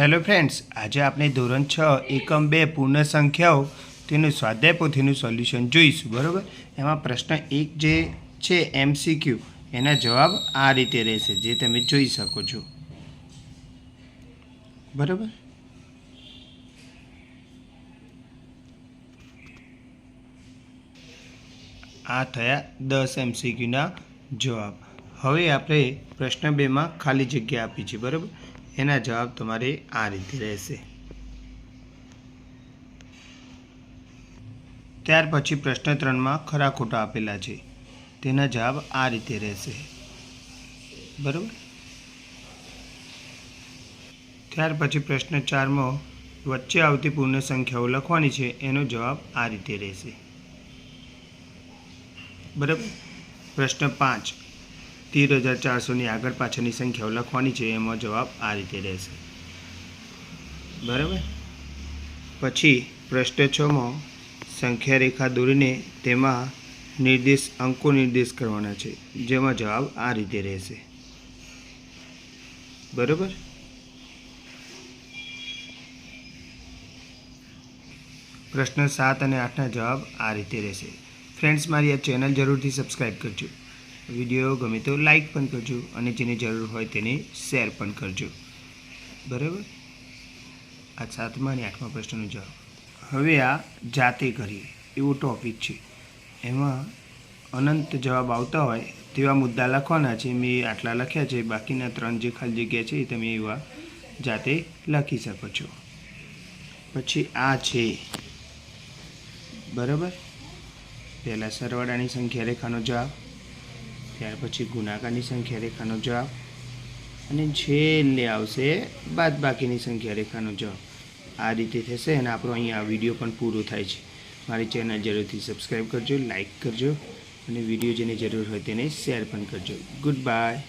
Hello friends આજે આપણે ધોરણ છ, એકમ બે પૂર્ણ સંખ્યાઓ તેનું સ્વાધ્યાય પોથીનું સોલ્યુશન જોઈશું, બરાબર? એમાં પ્રશ્ન એક જે છે એમસીક્યુ એના જવાબ આ રીતે રહેશે, જે તમે જોઈ શકો છો. બરાબર? આ થયા દસ એમસીક્યુના જવાબ. હવે આપણે પ્રશ્ન બેમાં ખાલી જગ્યા આપી છે, બરાબર? એના જવાબ તમારે આ રીતે રહેશે. ત્યાર પછી પ્રશ્ન ત્રણમાં ખરા ખોટા આપેલા છે. તેના જવાબ આ રીતે રહેશે. બરાબર? ત્યાર પછી પ્રશ્ન ચારમાં, વચ્ચે આવતી પૂર્ણ સંખ્યાઓ લખવાની છે, એનો જવાબ આ રીતે રહેશે. બરાબર? પ્રશ્ન પાંચ તેર હજાર ચારસોની આગળ પાછળની સંખ્યાઓ લખવાની છે. એમાં જવાબ આ રીતે રહેશે. બરાબર? પછી પ્રશ્ન છમાં સંખ્યા રેખા દોરીને તેમાં નિર્દેશ, અંકો નિર્દેશ કરવાના છે. જેમાં જવાબ આ રીતે રહેશે. બરાબર? પ્રશ્ન સાત અને આઠના જવાબ આ રીતે રહેશે. ફ્રેન્ડ્સ, મારી આ ચેનલ જરૂરથી સબસ્ક્રાઈબ કરજો. વીડિયો ગમે તો લાઈક પણ કરજો અને જેની જરૂર હોય તેને શેર પણ કરજો. બરાબર? આ સાતમા અને આઠમા પ્રશ્નનો જવાબ. હવે આ જાતે કરીએ, એવો ટોપિક છે. એમાં અનંત જવાબ આવતા હોય તેવા મુદ્દા લખવાના છે. મેં આટલા લખ્યા છે, બાકીના ત્રણ જે ખાલી જગ્યા છે એ તમે એવા જાતે લખી શકો છો. પછી આ છે. બરાબર? પહેલાં સરવાળાની સંખ્યા રેખાનો જવાબ. ત્યાર પછી ગુણાકારની સંખ્યા રેખાનો જવાબ. અને છેલ્લે આવશે બાદ બાકીની સંખ્યા રેખાનો જવાબ. આ રીતે થશે અને આપણો અહીંયા વીડિયો પણ પૂરો થાય છે. મારી ચેનલ જરૂરથી સબસ્ક્રાઈબ કરજો, લાઇક કરજો અને વીડિયો જેને જરૂર હોય તેને શેર પણ કરજો. Good bye.